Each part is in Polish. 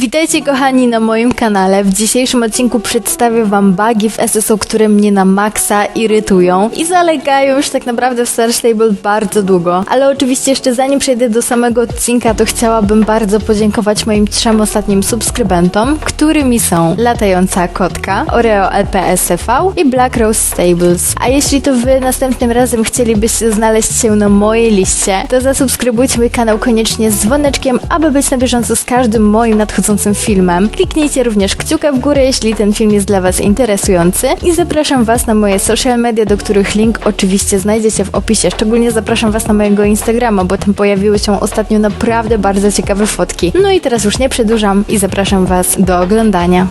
Witajcie kochani na moim kanale. W dzisiejszym odcinku przedstawię wam bugi w SSO, które mnie na maksa irytują i zalegają już tak naprawdę w Star Stable bardzo długo. Ale oczywiście jeszcze zanim przejdę do samego odcinka, to chciałabym bardzo podziękować moim trzem ostatnim subskrybentom, którymi są Latająca Kotka, Oreo LPSV i Black Rose Stables. A jeśli to wy następnym razem chcielibyście znaleźć się na mojej liście, to zasubskrybujcie mój kanał koniecznie z dzwoneczkiem, aby być na bieżąco z każdym moim nadchodzącym filmem. Kliknijcie również kciuka w górę, jeśli ten film jest dla was interesujący i zapraszam was na moje social media, do których link oczywiście znajdziecie w opisie. Szczególnie zapraszam was na mojego Instagrama, bo tam pojawiły się ostatnio naprawdę bardzo ciekawe fotki. No i teraz już nie przedłużam i zapraszam was do oglądania.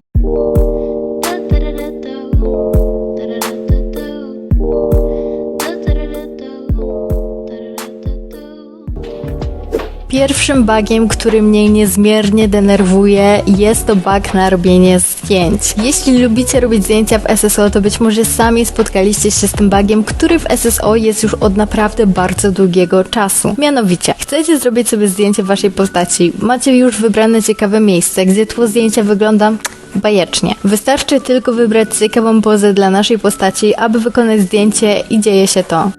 Pierwszym bugiem, który mnie niezmiernie denerwuje, jest to bug na robienie zdjęć. Jeśli lubicie robić zdjęcia w SSO, to być może sami spotkaliście się z tym bugiem, który w SSO jest już od naprawdę bardzo długiego czasu. Mianowicie, chcecie zrobić sobie zdjęcie waszej postaci, macie już wybrane ciekawe miejsce, gdzie tło zdjęcia wygląda bajecznie. Wystarczy tylko wybrać ciekawą pozę dla naszej postaci, aby wykonać zdjęcie i dzieje się to.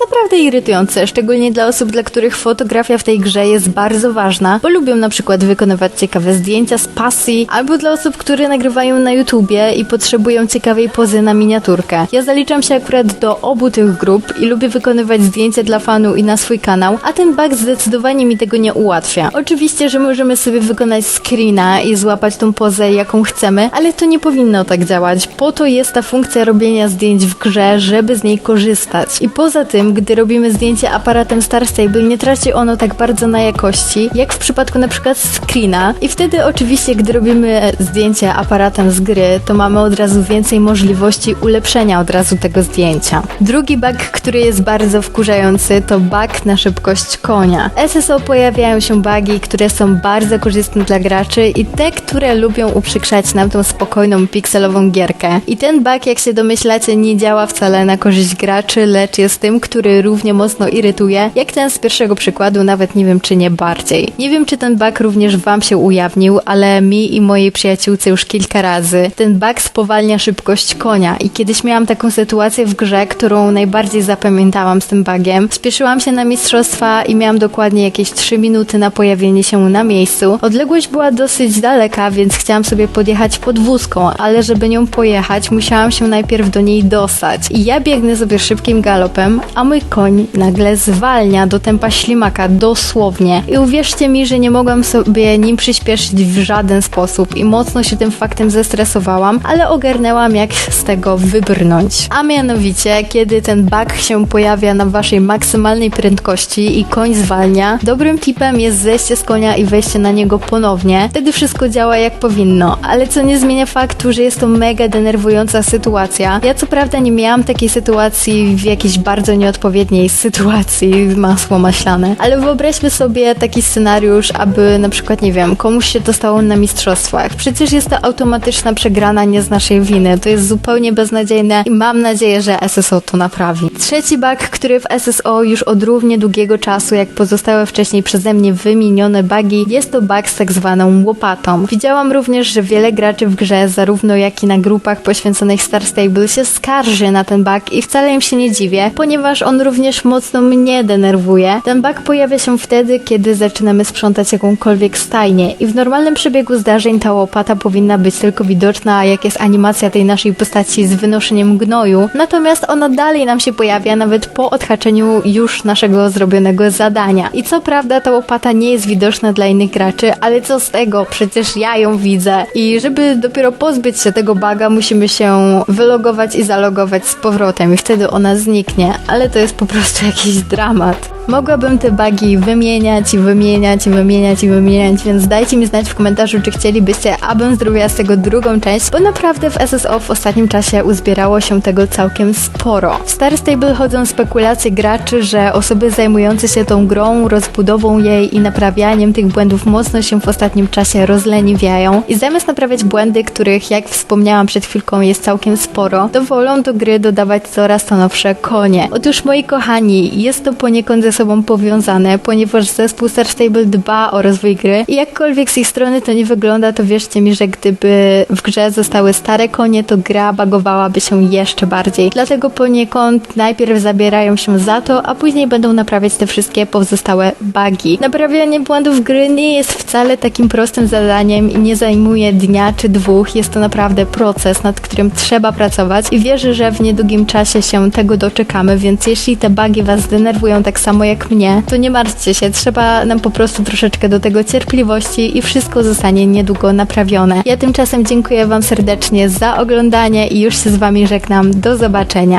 Naprawdę irytujące, szczególnie dla osób, dla których fotografia w tej grze jest bardzo ważna, bo lubią na przykład wykonywać ciekawe zdjęcia z pasji, albo dla osób, które nagrywają na YouTubie i potrzebują ciekawej pozy na miniaturkę. Ja zaliczam się akurat do obu tych grup i lubię wykonywać zdjęcia dla fanu i na swój kanał, a ten bug zdecydowanie mi tego nie ułatwia. Oczywiście, że możemy sobie wykonać screena i złapać tą pozę, jaką chcemy, ale to nie powinno tak działać. Po to jest ta funkcja robienia zdjęć w grze, żeby z niej korzystać. I poza tym, gdy robimy zdjęcie aparatem Star Stable, nie traci ono tak bardzo na jakości, jak w przypadku na przykład screena. I wtedy oczywiście, gdy robimy zdjęcie aparatem z gry, to mamy od razu więcej możliwości ulepszenia od razu tego zdjęcia. Drugi bug, który jest bardzo wkurzający, to bug na szybkość konia. SSO pojawiają się bugi, które są bardzo korzystne dla graczy i te, które lubią uprzykrzać nam tą spokojną, pikselową gierkę. I ten bug, jak się domyślacie, nie działa wcale na korzyść graczy, lecz jest tym, który równie mocno irytuje, jak ten z pierwszego przykładu, nawet nie wiem czy nie bardziej. Nie wiem czy ten bug również wam się ujawnił, ale mi i mojej przyjaciółce już kilka razy ten bug spowalnia szybkość konia i kiedyś miałam taką sytuację w grze, którą najbardziej zapamiętałam z tym bugiem. Spieszyłam się na mistrzostwa i miałam dokładnie jakieś 3 minuty na pojawienie się na miejscu. Odległość była dosyć daleka, więc chciałam sobie podjechać podwózką, ale żeby nią pojechać, musiałam się najpierw do niej dostać. I ja biegnę sobie szybkim galopem, a mój koń nagle zwalnia do tempa ślimaka, dosłownie. I uwierzcie mi, że nie mogłam sobie nim przyspieszyć w żaden sposób i mocno się tym faktem zestresowałam, ale ogarnęłam jak z tego wybrnąć. A mianowicie, kiedy ten bug się pojawia na waszej maksymalnej prędkości i koń zwalnia, dobrym tipem jest zejście z konia i wejście na niego ponownie. Wtedy wszystko działa jak powinno, ale co nie zmienia faktu, że jest to mega denerwująca sytuacja. Ja co prawda nie miałam takiej sytuacji w jakiejś bardzo nieodpowiedniej sytuacji, masło maślane, ale wyobraźmy sobie taki scenariusz, aby na przykład, nie wiem, komuś się dostało na mistrzostwach. Przecież jest to automatyczna przegrana nie z naszej winy. To jest zupełnie beznadziejne i mam nadzieję, że SSO to naprawi. Trzeci bug, który w SSO już od równie długiego czasu, jak pozostałe wcześniej przeze mnie wymienione bugi, jest to bug z tak zwaną łopatą. Widziałam również, że wiele graczy w grze, zarówno jak i na grupach poświęconych Star Stable się skarży na ten bug i wcale im się nie dziwię, ponieważ on również mocno mnie denerwuje. Ten bug pojawia się wtedy, kiedy zaczynamy sprzątać jakąkolwiek stajnię i w normalnym przebiegu zdarzeń ta łopata powinna być tylko widoczna, jak jest animacja tej naszej postaci z wynoszeniem gnoju, natomiast ona dalej nam się pojawia nawet po odhaczeniu już naszego zrobionego zadania. I co prawda ta łopata nie jest widoczna dla innych graczy, ale co z tego, przecież ja ją widzę. I żeby dopiero pozbyć się tego buga, musimy się wylogować i zalogować z powrotem i wtedy ona zniknie, ale to jest po prostu jakiś dramat. Mogłabym te bugi wymieniać i wymieniać i wymieniać i wymieniać, więc dajcie mi znać w komentarzu, czy chcielibyście, abym zrobiła z tego drugą część, bo naprawdę w SSO w ostatnim czasie uzbierało się tego całkiem sporo. W Star Stable chodzą spekulacje graczy, że osoby zajmujące się tą grą, rozbudową jej i naprawianiem tych błędów mocno się w ostatnim czasie rozleniwiają i zamiast naprawiać błędy, których jak wspomniałam przed chwilką jest całkiem sporo, to wolą do gry dodawać coraz to nowsze konie. Otóż moi kochani, jest to poniekąd ze sobą powiązane, ponieważ zespół Star Stable dba o rozwój gry i jakkolwiek z ich strony to nie wygląda, to wierzcie mi, że gdyby w grze zostały stare konie, to gra bagowałaby się jeszcze bardziej. Dlatego poniekąd najpierw zabierają się za to, a później będą naprawiać te wszystkie pozostałe bugi. Naprawianie błędów gry nie jest wcale takim prostym zadaniem i nie zajmuje dnia czy dwóch. Jest to naprawdę proces, nad którym trzeba pracować i wierzę, że w niedługim czasie się tego doczekamy, więc jeśli te bugi was denerwują tak samo jak mnie, to nie martwcie się, trzeba nam po prostu troszeczkę do tego cierpliwości i wszystko zostanie niedługo naprawione. Ja tymczasem dziękuję wam serdecznie za oglądanie i już się z wami żegnam. Do zobaczenia.